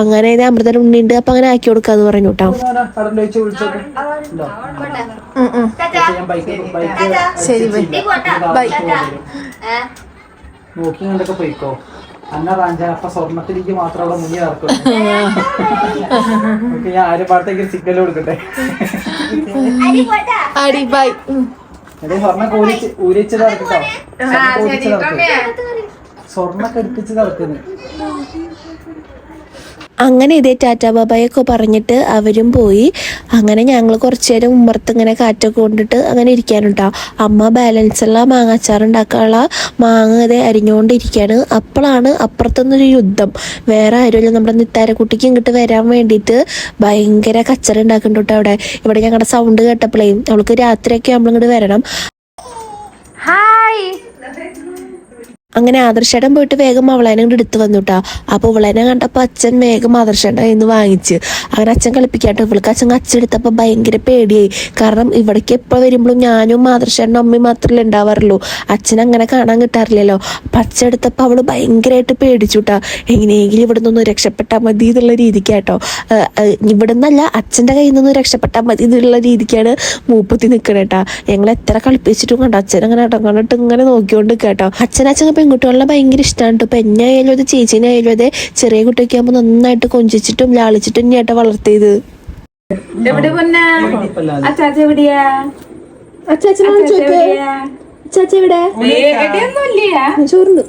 അങ്ങനെ അമൃതൻ അമൃതയുടെ ഉണ്ണിയുണ്ട്. അപ്പം അങ്ങനെ ആക്കി കൊടുക്കാന്ന് പറഞ്ഞു കേട്ടോ. ശരി, ബൈ. ബൈ. നോക്കി കണ്ടൊക്കെ പോയിക്കോ. അന്ന റാഞ്ചാൻ സ്വർണത്തിലേക്ക് മാത്രം അവിടെ മുന്നിൽ ഇറക്കും ഓക്കെ ഞാൻ ആരും പാടത്തേക്ക് സിഗ്നൽ കൊടുക്കട്ടെ? അടി ബൈ. ഊരിച്ച് സ്വർണൊക്കെ അങ്ങനെ ഇതേ ടാറ്റാ ബാബായൊക്കെ പറഞ്ഞിട്ട് അവരും പോയി. അങ്ങനെ ഞങ്ങൾ കുറച്ചു നേരം ഉമ്മർത്ത് ഇങ്ങനെ കാറ്റൊക്കെ കൊണ്ടിട്ട് അങ്ങനെ ഇരിക്കാനുണ്ടോ അമ്മ ബാലൻസ് ഉള്ള മാങ്ങാച്ചാർ ഉണ്ടാക്കാനുള്ള മാങ്ങ ഇതേ അരിഞ്ഞുകൊണ്ടിരിക്കുകയാണ് അപ്പോഴാണ് അപ്പുറത്തുനിന്നൊരു യുദ്ധം. വേറെ ആരുമില്ല. നമ്മുടെ നിത്താരക്കുട്ടിക്ക് ഇങ്ങോട്ട് വരാൻ വേണ്ടിയിട്ട് ഭയങ്കര കച്ചറ ഉണ്ടാക്കുന്നുണ്ട് കേട്ടോ അവിടെ. ഇവിടെ ഞങ്ങളുടെ സൗണ്ട് കേട്ടപ്പോഴേ അവൾക്ക് രാത്രിയൊക്കെ നമ്മളിങ്ങോട്ട് വരണം. അങ്ങനെ ആദർശേട്ടൻ പോയിട്ട് വേഗം അവളേനെ കൊണ്ട് എടുത്തു വന്നു കേട്ടോ അപ്പോൾ ഇവളേനെ കണ്ടപ്പോൾ അച്ഛൻ വേഗം ആദർശേട്ടൻ ഇന്ന് വാങ്ങിച്ച്. അങ്ങനെ അച്ഛൻ കളിപ്പിക്കാട്ടോ. ഇവൾക്ക് അച്ഛൻ അച്ഛനെടുത്തപ്പോൾ ഭയങ്കര പേടിയായി. കാരണം ഇവിടേക്ക് എപ്പോൾ വരുമ്പോഴും ഞാനും ആദർശേട്ടനും അമ്മയും മാത്രമല്ലേ ഉണ്ടാവാറുള്ളൂ. അച്ഛൻ അങ്ങനെ കാണാൻ കിട്ടാറില്ലല്ലോ. അപ്പം അച്ഛൻ എടുത്തപ്പോൾ അവൾ ഭയങ്കരമായിട്ട് പേടിച്ചു കേട്ടോ എങ്ങനെയെങ്കിലും ഇവിടെ നിന്നൊന്ന് രക്ഷപ്പെട്ടാൽ മതി എന്നുള്ള രീതിക്കാട്ടോ. ഇവിടെ നിന്നല്ല അച്ഛന്റെ കയ്യിൽ നിന്ന് രക്ഷപ്പെട്ടാൽ മതി എന്നുള്ള രീതിക്കാണ് മൂപ്പത്തി നിൽക്കണേട്ടാ ഞങ്ങൾ എത്ര കളിപ്പിച്ചിട്ടും കണ്ടോ? അച്ഛൻ അങ്ങനെ ഇങ്ങനെ നോക്കിക്കൊണ്ട് കേട്ടോ അച്ഛൻ അച്ഛൻ പെൺകുട്ടികളെ ഭയങ്കര ഇഷ്ടമാണ് കേട്ടോ ഇപ്പം എന്നെ ആയാലും അതെ ചേച്ചീനെ ആയാലും അതെ. ചെറിയ കുട്ടിയൊക്കെ ആകുമ്പോൾ നന്നായിട്ട് കൊഞ്ചിച്ചിട്ടും ലാളിച്ചിട്ടും തന്നെയാട്ടോ വളർത്തിയത്. എവിടെ പൊന്ന? കുഴപ്പമില്ല അച്ചാച്ച എവിടെയാ? എവിടെ? പേടിയൊന്നുമില്ല ചോറുണ്ട്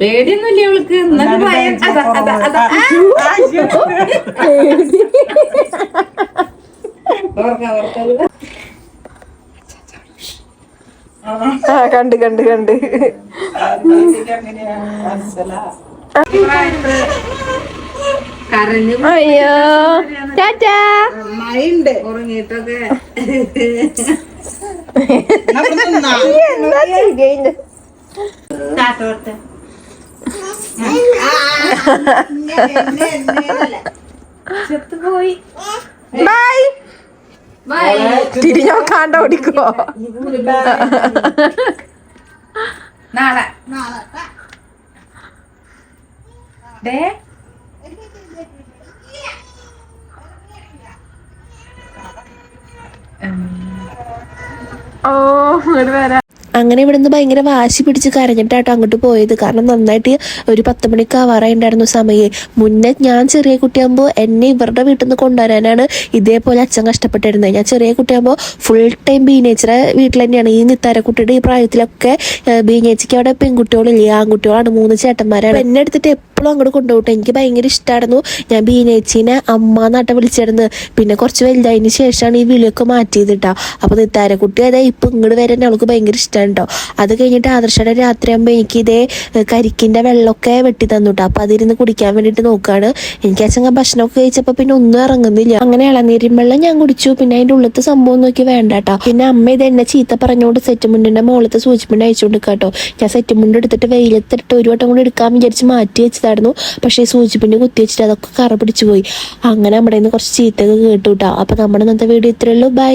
പേടിയൊന്നുമില്ല അവൾക്ക് എന്നിട്ട് ഭയം. അതാ അതാ അതാ ഓർക്ക ഓർക്ക. ആ കണ്ട് കണ്ട് കണ്ട്. കരഞ്ഞു അയ്യോ. ടാറ്റാ. മഴയുണ്ട് ഉറങ്ങിയിട്ടൊക്കെ. എന്താ ചെയ്തേ കാട്ടോട്ടെ പോയി ബൈ തിരിഞ്ഞോക്കാണ്ട ഓടിക്കോ നാളെ. ഡേ ഓ ഇങ്ങോട്ട് വരാം. അങ്ങനെ ഇവിടുന്ന് ഭയങ്കര വാശി പിടിച്ച് കരഞ്ഞിട്ടാട്ടോ അങ്ങോട്ട് പോയത്. കാരണം നന്നായിട്ട് ഒരു പത്ത് മണിക്ക് ആവാറായിണ്ടായിരുന്നു സമയം. മുന്നേ ഞാൻ ചെറിയ കുട്ടിയാകുമ്പോൾ എന്നെ ഇവരുടെ വീട്ടിൽ നിന്ന് കൊണ്ടുവരാനാണ് ഇതേപോലെ അച്ഛൻ കഷ്ടപ്പെട്ടിരുന്നത്. ഞാൻ ചെറിയ കുട്ടിയാകുമ്പോൾ ഫുൾ ടൈം ബീനേച്ചറെ വീട്ടിൽ തന്നെയാണ് ഈ നിത്താരക്കുട്ടിയുടെ ഈ പ്രായത്തിലൊക്കെ ബീനേച്ചയ്ക്ക് അവിടെ പെൺകുട്ടികളില്ലേ ആൺകുട്ടികളാണ് മൂന്ന് ചേട്ടന്മാരാണ്. എന്നെ എടുത്തിട്ട് എപ്പോഴും അങ്ങോട്ട് കൊണ്ടുപോട്ടെ എനിക്ക് ഭയങ്കര ഇഷ്ടമായിരുന്നു ഞാൻ ബീനേച്ചിനെ അമ്മ എന്നാട്ട വിളിച്ചിരുന്നത്. പിന്നെ കുറച്ച് വലുതായതിന് ശേഷമാണ് ഈ വിളിയൊക്കെ മാറ്റിയത് കേട്ടോ അപ്പോൾ നിത്താരക്കുട്ടി അതെ ഇപ്പം ഇങ്ങോട്ട് വരെ അവൾക്ക് ഭയങ്കര ഇഷ്ടമാണ് കേട്ടോ അത് കഴിഞ്ഞിട്ട് ആദർശയുടെ രാത്രിയാകുമ്പോൾ എനിക്ക് ഇതേ കരിക്കിന്റെ വെള്ളമൊക്കെ വെട്ടി തന്നു കേട്ടോ അപ്പോൾ അതിരുന്ന് കുടിക്കാൻ വേണ്ടിയിട്ട് നോക്കുകയാണ് എനിക്ക് അച്ഛൻ ഭക്ഷണമൊക്കെ കഴിച്ചപ്പോൾ പിന്നെ ഒന്നും ഇറങ്ങുന്നില്ല. അങ്ങനെ ഇളനീരും വെള്ളം ഞാൻ കുടിച്ചു. പിന്നെ അതിന്റെ ഉള്ളത്തെ സംഭവം നോക്കി വേണ്ട കേട്ടോ പിന്നെ അമ്മ ഇത് എന്നെ ചീത്ത പറഞ്ഞുകൊണ്ട് സെറ്റ് മുണ്ടിന്റെ മുണ്ട് സൂചിമുണ്ട് അയച്ചുകൊണ്ട് കേട്ടോ. ഞാൻ സെറ്റ് മുണ്ട് എടുത്തിട്ട് വെയിലത്തിട്ട് ഒരു വട്ടം കൂടി എടുക്കാൻ വിചാരിച്ച് മാറ്റി വെച്ചതായിരുന്നു. പക്ഷേ സൂചിപ്പിന്റെ കുത്തി വെച്ചിട്ട് അതൊക്കെ കറ പിടിച്ചു പോയി. അങ്ങനെ നമ്മുടെ കുറച്ച് ചീത്തയൊക്കെ കേട്ടു കേട്ടോ അപ്പൊ നമ്മുടെ ഇന്നത്തെ വീഡിയോ ഇത്രയുള്ളൂ ബൈ